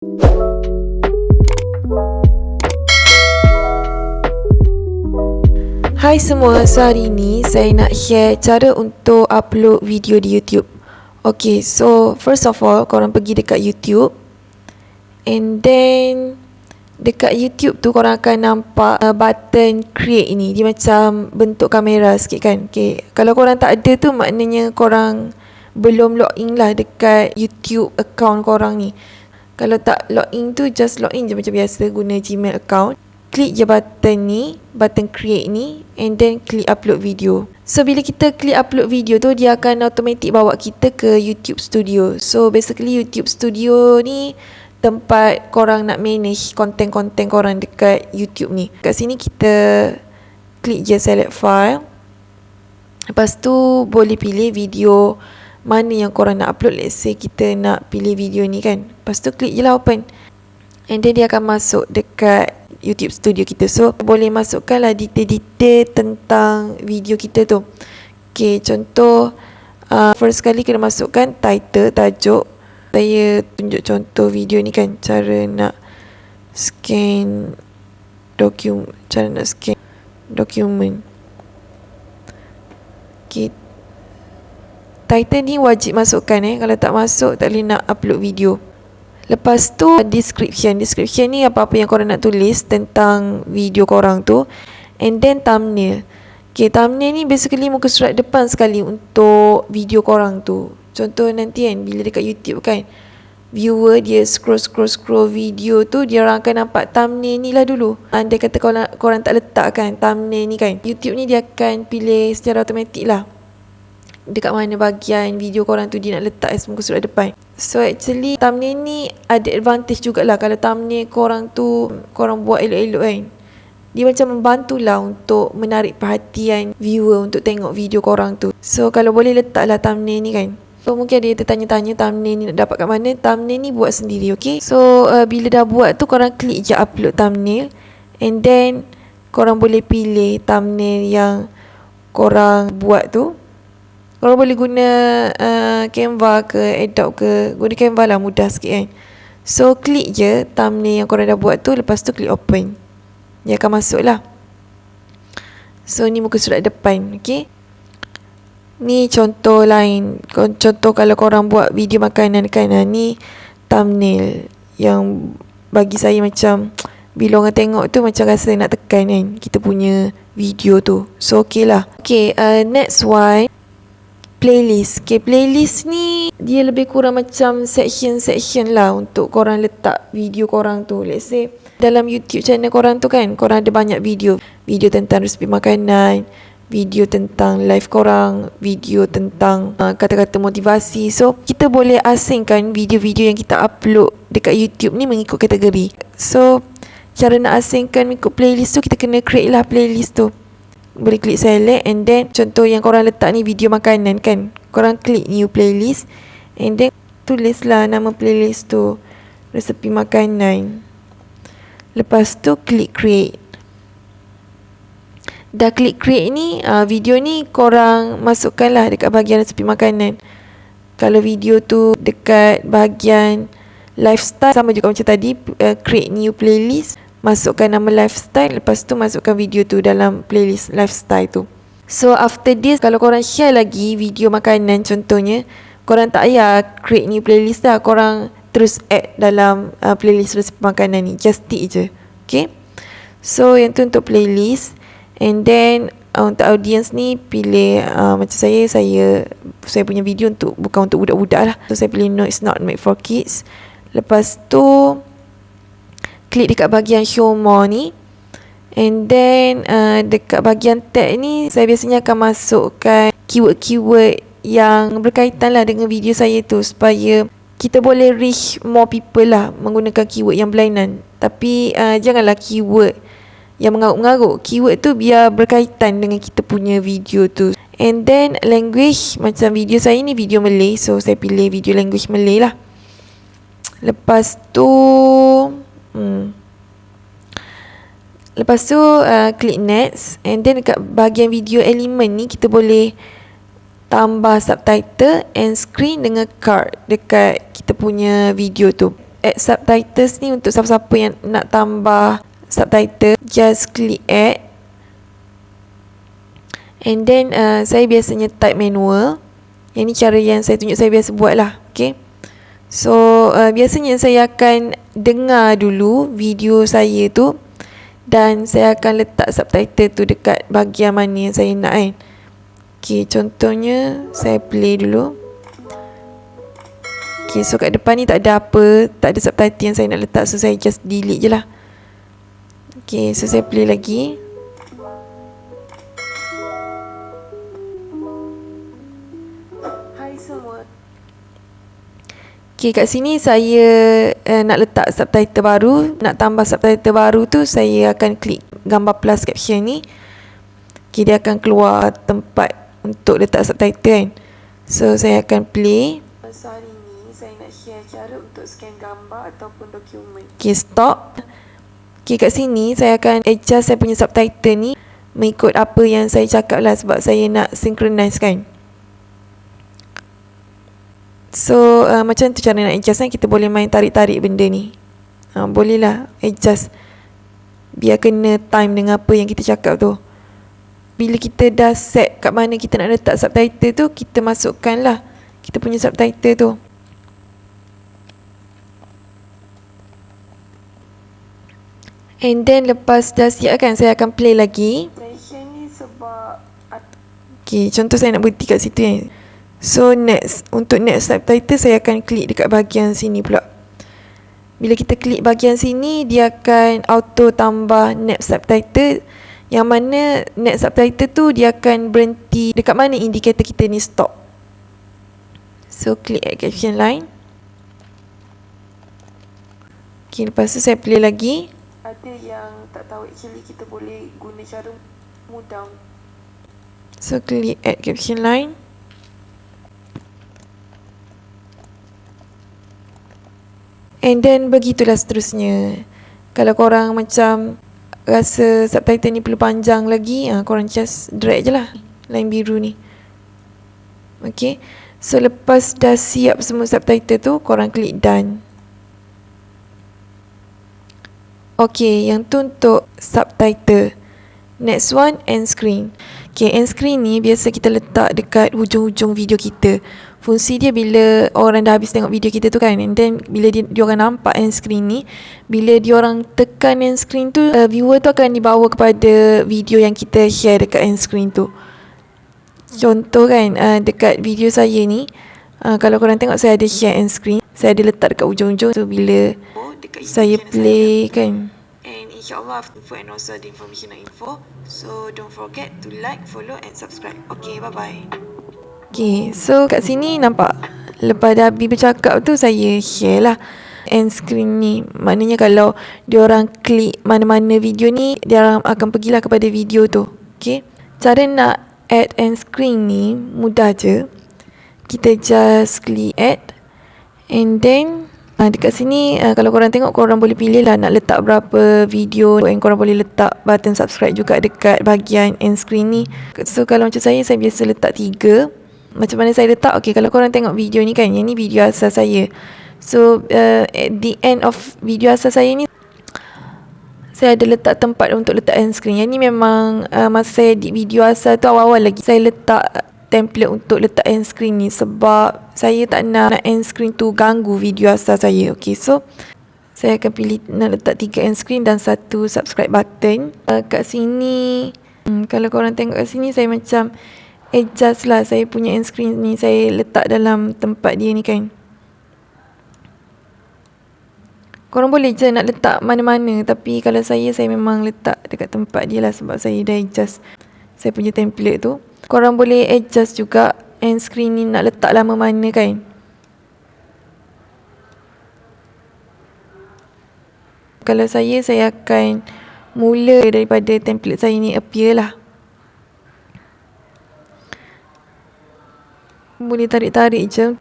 Hai semua, so hari ni saya nak share cara untuk upload video di YouTube. Okay, so first of all, korang pergi dekat YouTube. And then, dekat YouTube tu korang akan nampak uh, button create ni. Dia macam bentuk kamera sikit kan. Okay, kalau korang tak ada tu maknanya korang belum login lah dekat YouTube account korang ni. Kalau tak login tu, just login je macam biasa guna Gmail account klik je button ni, button create ni and then klik upload video. So bila kita klik upload video tu dia akan automatic bawa kita ke YouTube Studio. So basically YouTube Studio ni tempat korang nak manage konten-konten korang dekat YouTube ni. Kat sini kita klik je select file. Lepas tu boleh pilih video mana yang korang nak upload. Let's say kita nak pilih video ni kan. Lepas tu klik je lah open. And then dia akan masuk dekat YouTube studio kita So boleh masukkanlah detail-detail tentang video kita tu Okay contoh uh, First kali kena masukkan title, tajuk Saya tunjuk contoh video ni kan Cara nak scan dokumen Cara nak scan dokumen Okay Title ni wajib masukkan eh Kalau tak masuk tak boleh nak upload video Lepas tu description. Description ni apa-apa yang korang nak tulis tentang video korang tu. And then thumbnail. Okay, thumbnail ni basically muka surat depan sekali untuk video korang tu. Contoh nanti kan bila dekat YouTube kan. Viewer dia scroll-scroll-scroll video tu dia orang akan nampak thumbnail ni lah dulu. Andai kata korang, korang tak letak kan thumbnail ni kan. YouTube ni dia akan pilih secara automatik lah dekat mana bahagian video korang tu dia nak letak as muka surat depan. So actually thumbnail ni ada advantage jugalah kalau thumbnail korang tu korang buat elok-elok kan. Dia macam membantulah untuk menarik perhatian viewer untuk tengok video korang tu. So kalau boleh letaklah thumbnail ni kan. So mungkin ada yang tertanya-tanya thumbnail ni nak dapat kat mana. Thumbnail ni buat sendiri okay. So uh, bila dah buat tu korang klik je upload thumbnail. And then korang boleh pilih thumbnail yang korang buat tu. Korang boleh guna uh, Canva ke Adobe ke Guna Canva lah mudah sikit kan. So klik je thumbnail yang korang dah buat tu Lepas tu klik open. Dia akan masuk lah. So ni muka surat depan okay Ni contoh lain. Contoh kalau korang buat video makanan kan Ni thumbnail Yang bagi saya macam Bila orang tengok tu macam rasa nak tekan kan Kita punya video tu. So okay lah. Okay uh, next one playlist. Okay, playlist ni dia lebih kurang macam section-section lah untuk korang letak video korang tu. Let's say dalam YouTube channel korang tu kan, korang ada banyak video. Video tentang resipi makanan, video tentang live korang, video tentang uh, kata-kata motivasi. So, kita boleh asingkan video-video yang kita upload dekat YouTube ni mengikut kategori. So, cara nak asingkan mengikut playlist tu, kita kena create lah playlist tu boleh klik select and then contoh yang korang letak ni video makanan kan. Korang klik new playlist and then tulislah nama playlist tu resepi makanan. Lepas tu klik create. Dah klik create ni uh, video ni korang masukkan lah dekat bahagian resepi makanan. Kalau video tu dekat bahagian lifestyle sama juga macam tadi uh, create new playlist masukkan nama lifestyle lepas tu masukkan video tu dalam playlist lifestyle tu. So after this kalau korang share lagi video makanan contohnya korang tak payah create new playlist dah korang terus add dalam uh, playlist resipi makanan ni. Just tick je. Okay? So yang tu untuk playlist. And then uh, untuk audience ni pilih uh, macam saya saya saya punya video untuk bukan untuk budak-budak lah. So saya pilih no it's not made for kids. Lepas tu klik dekat bahagian show more ni. And then uh, dekat bahagian tag ni saya biasanya akan masukkan keyword-keyword yang berkaitan lah dengan video saya tu supaya kita boleh reach more people lah menggunakan keyword yang berlainan. Tapi uh, janganlah keyword yang mengarut-mengarut keyword tu biar berkaitan dengan kita punya video tu. And then language macam video saya ni video Malay so saya pilih video language Malay lah. Lepas tu Hmm. Lepas tu uh, klik next and then dekat bahagian video element ni kita boleh tambah subtitle and screen dengan card dekat kita punya video tu. add subtitles ni untuk siapa-siapa yang nak tambah subtitle just click add and then uh, saya biasanya type manual yang ni cara yang saya tunjuk saya biasa buat lah okay so uh, biasanya saya akan dengar dulu video saya tu dan saya akan letak subtitle tu dekat bahagian mana yang saya nak kan okay contohnya saya play dulu Okay, so kat depan ni tak ada apa, tak ada subtitle yang saya nak letak, so saya just delete je lah. Okay, so saya play lagi. Okay, kat sini saya uh, nak letak subtitle baru. Nak tambah subtitle baru tu, saya akan klik gambar plus caption ni. Okay, dia akan keluar tempat untuk letak subtitle kan. So, saya akan play. Masa hari ni, saya nak share cara untuk scan gambar ataupun dokumen. Okay, stop. Okay, kat sini saya akan adjust saya punya subtitle ni mengikut apa yang saya cakap lah sebab saya nak synchronize kan. So, uh, macam tu cara nak adjust kan. Kita boleh main tarik-tarik benda ni. Uh, boleh lah adjust. Biar kena time dengan apa yang kita cakap tu. Bila kita dah set kat mana kita nak letak subtitle tu, kita masukkan lah kita punya subtitle tu. And then lepas dah siap kan saya akan play lagi. Session ni sebab Okay, contoh saya nak berhenti kat situ kan. So next, untuk next subtitle saya akan klik dekat bahagian sini pula. Bila kita klik bahagian sini, dia akan auto tambah next subtitle. Yang mana next subtitle tu dia akan berhenti dekat mana indikator kita ni stop. So klik add caption line. Okay, lepas tu saya play lagi ada yang tak tahu actually kita boleh guna cara mudah so klik add caption line and then begitulah seterusnya kalau korang macam rasa subtitle ni perlu panjang lagi ha, korang just drag je lah line biru ni Okay So lepas dah siap semua subtitle tu Korang klik done Okay, yang tu untuk subtitle. Next one, end screen. Okay, end screen ni biasa kita letak dekat hujung-hujung video kita. Fungsi dia bila orang dah habis tengok video kita tu kan. And then bila dia, dia orang nampak end screen ni. Bila dia orang tekan end screen tu, uh, viewer tu akan dibawa kepada video yang kita share dekat end screen tu. Contoh kan, uh, dekat video saya ni. Uh, kalau korang tengok saya ada share end screen. Saya ada letak dekat ujung-ujung. So bila saya play kan and insyaAllah info and also the information info so don't forget to like follow and subscribe okay bye bye okay so kat sini nampak lepas dah habis bercakap tu saya share lah end screen ni maknanya kalau diorang klik mana-mana video ni dia orang akan pergilah kepada video tu okay cara nak add end screen ni mudah je kita just klik add and then Ha, dekat sini uh, kalau korang tengok korang boleh pilih lah nak letak berapa video and korang boleh letak button subscribe juga dekat bahagian end screen ni. So kalau macam saya, saya biasa letak. Macam mana saya letak? Okay, kalau korang tengok video ni kan, yang ni video asal saya. So uh, at the end of video asal saya ni, saya ada letak tempat untuk letak end screen. Yang ni memang uh, masa saya edit video asal tu awal-awal lagi. Saya letak template untuk letak end screen ni sebab saya tak nak, nak end screen tu ganggu video asal saya. Okay, so saya akan pilih nak letak tiga end screen dan satu subscribe button. Uh, kat sini, hmm, kalau korang tengok kat sini saya macam adjust lah saya punya end screen ni. Saya letak dalam tempat dia ni kan. Korang boleh je nak letak mana-mana tapi kalau saya, saya memang letak dekat tempat dia lah sebab saya dah adjust saya punya template tu korang boleh adjust juga end screen ni nak letak lama mana kan kalau saya saya akan mula daripada template saya ni appear lah boleh tarik-tarik je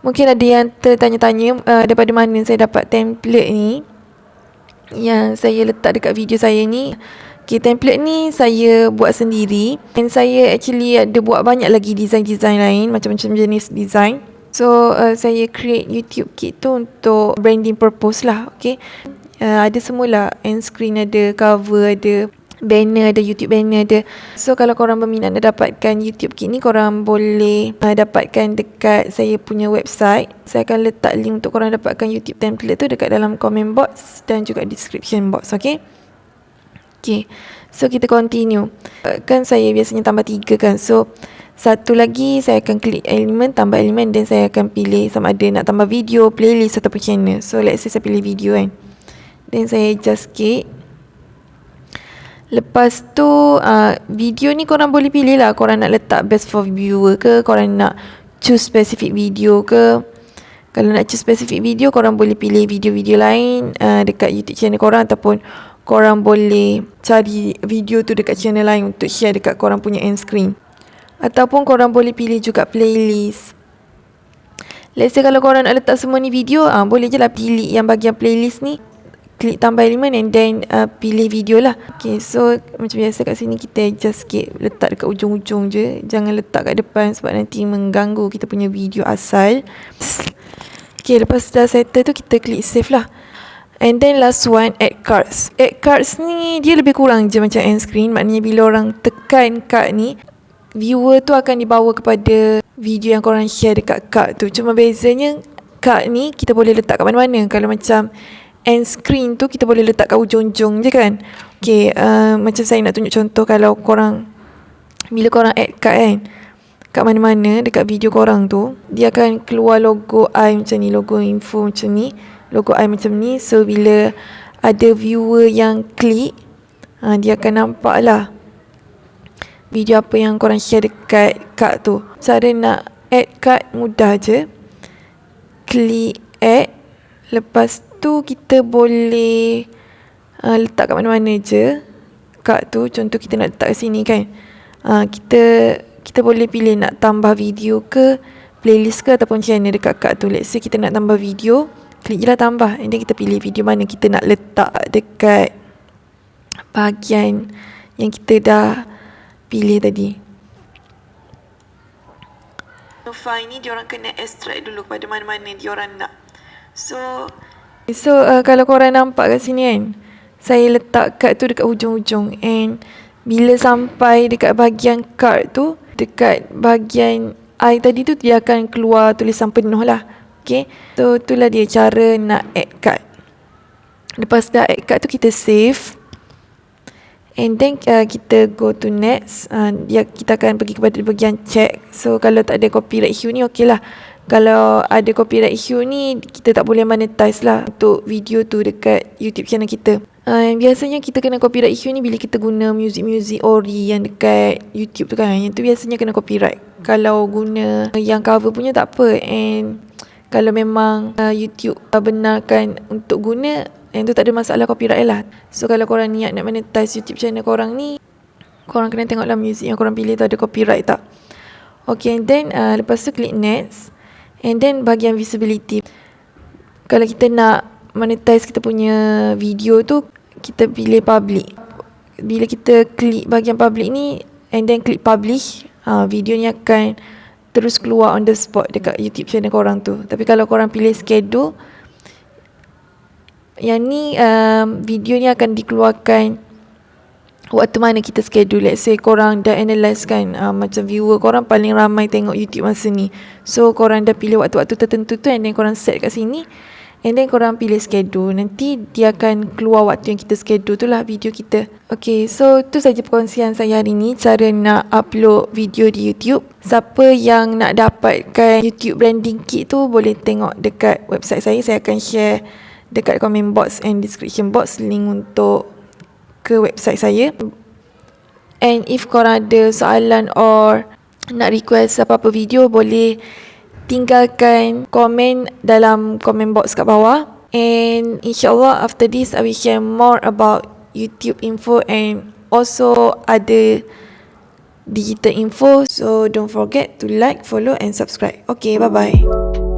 mungkin ada yang tertanya-tanya uh, daripada mana saya dapat template ni yang saya letak dekat video saya ni Okay, template ni saya buat sendiri. Dan saya actually ada buat banyak lagi design-design lain. Macam-macam jenis design. So uh, saya create YouTube kit tu untuk branding purpose lah. Okay. Uh, ada semula end screen ada, cover ada, banner ada, YouTube banner ada. So kalau korang berminat nak dapatkan YouTube kit ni korang boleh uh, dapatkan dekat saya punya website. Saya akan letak link untuk korang dapatkan YouTube template tu dekat dalam comment box dan juga description box. Okay. Okay. So kita continue. Uh, kan saya biasanya tambah tiga kan. So satu lagi saya akan klik elemen, tambah elemen dan saya akan pilih sama ada nak tambah video, playlist ataupun channel. So let's say saya pilih video kan. Then saya adjust sikit. Lepas tu uh, video ni korang boleh pilih lah korang nak letak best for viewer ke, korang nak choose specific video ke. Kalau nak choose specific video korang boleh pilih video-video lain uh, dekat YouTube channel korang ataupun korang boleh cari video tu dekat channel lain untuk share dekat korang punya end screen. Ataupun korang boleh pilih juga playlist. Let's say kalau korang nak letak semua ni video, ah boleh je lah pilih yang bagian playlist ni. Klik tambah elemen and then uh, pilih video lah. Okay, so macam biasa kat sini kita adjust sikit. Letak dekat ujung-ujung je. Jangan letak kat depan sebab nanti mengganggu kita punya video asal. Okay, lepas dah settle tu kita klik save lah. And then last one, add cards. Add cards ni dia lebih kurang je macam end screen. Maknanya bila orang tekan card ni, viewer tu akan dibawa kepada video yang korang share dekat card tu. Cuma bezanya card ni kita boleh letak kat mana-mana. Kalau macam end screen tu kita boleh letak kat ujung-ujung je kan. Okay, uh, macam saya nak tunjuk contoh kalau korang, bila korang add card kan, kat mana-mana dekat video korang tu, dia akan keluar logo I macam ni, logo info macam ni, logo I macam ni. So, bila ada viewer yang klik, uh, dia akan nampak lah video apa yang korang share dekat card tu. Cara nak add card mudah je. Klik add. Lepas tu kita boleh uh, letak kat mana-mana je. Card tu contoh kita nak letak kat sini kan. Uh, kita kita boleh pilih nak tambah video ke playlist ke ataupun channel dekat card tu. Let's say kita nak tambah video. Klik je lah tambah. And then kita pilih video mana kita nak letak dekat bahagian yang kita dah pilih tadi. File ni diorang kena extract dulu kepada mana-mana diorang nak. So, So uh, kalau korang nampak kat sini kan Saya letak card tu dekat hujung-hujung And bila sampai dekat bahagian card tu Dekat bahagian I tadi tu dia akan keluar tulisan penuh lah Okay So itulah dia cara nak add card Lepas dah add card tu kita save And then uh, kita go to next. Uh, ya, kita akan pergi kepada bahagian check. So kalau tak ada copyright issue ni okey lah. Kalau ada copyright issue ni kita tak boleh monetize lah untuk video tu dekat YouTube channel kita. Uh, biasanya kita kena copyright issue ni bila kita guna music-music ori yang dekat YouTube tu kan. Yang tu biasanya kena copyright. Kalau guna yang cover punya tak apa. And kalau memang uh, YouTube benarkan untuk guna yang tu tak ada masalah copyright lah. So kalau korang niat nak monetize YouTube channel korang ni, korang kena tengoklah music yang korang pilih tu ada copyright tak. Okay, and then uh, lepas tu klik next. And then bahagian visibility. Kalau kita nak monetize kita punya video tu, kita pilih public. Bila kita klik bahagian public ni, and then klik publish, uh, video ni akan terus keluar on the spot dekat YouTube channel korang tu. Tapi kalau korang pilih schedule, yang ni um, video ni akan dikeluarkan waktu mana kita schedule let's say korang dah analyse kan uh, macam viewer korang paling ramai tengok YouTube masa ni. So korang dah pilih waktu-waktu tertentu tu and then korang set kat sini. And then korang pilih schedule. Nanti dia akan keluar waktu yang kita schedule tu lah video kita. Okay, so tu saja perkongsian saya hari ni. Cara nak upload video di YouTube. Siapa yang nak dapatkan YouTube branding kit tu boleh tengok dekat website saya. Saya akan share dekat comment box and description box link untuk ke website saya. And if korang ada soalan or nak request apa-apa video boleh tinggalkan komen dalam comment box kat bawah. And insyaAllah after this I will share more about YouTube info and also ada digital info. So don't forget to like, follow and subscribe. Okay, bye-bye.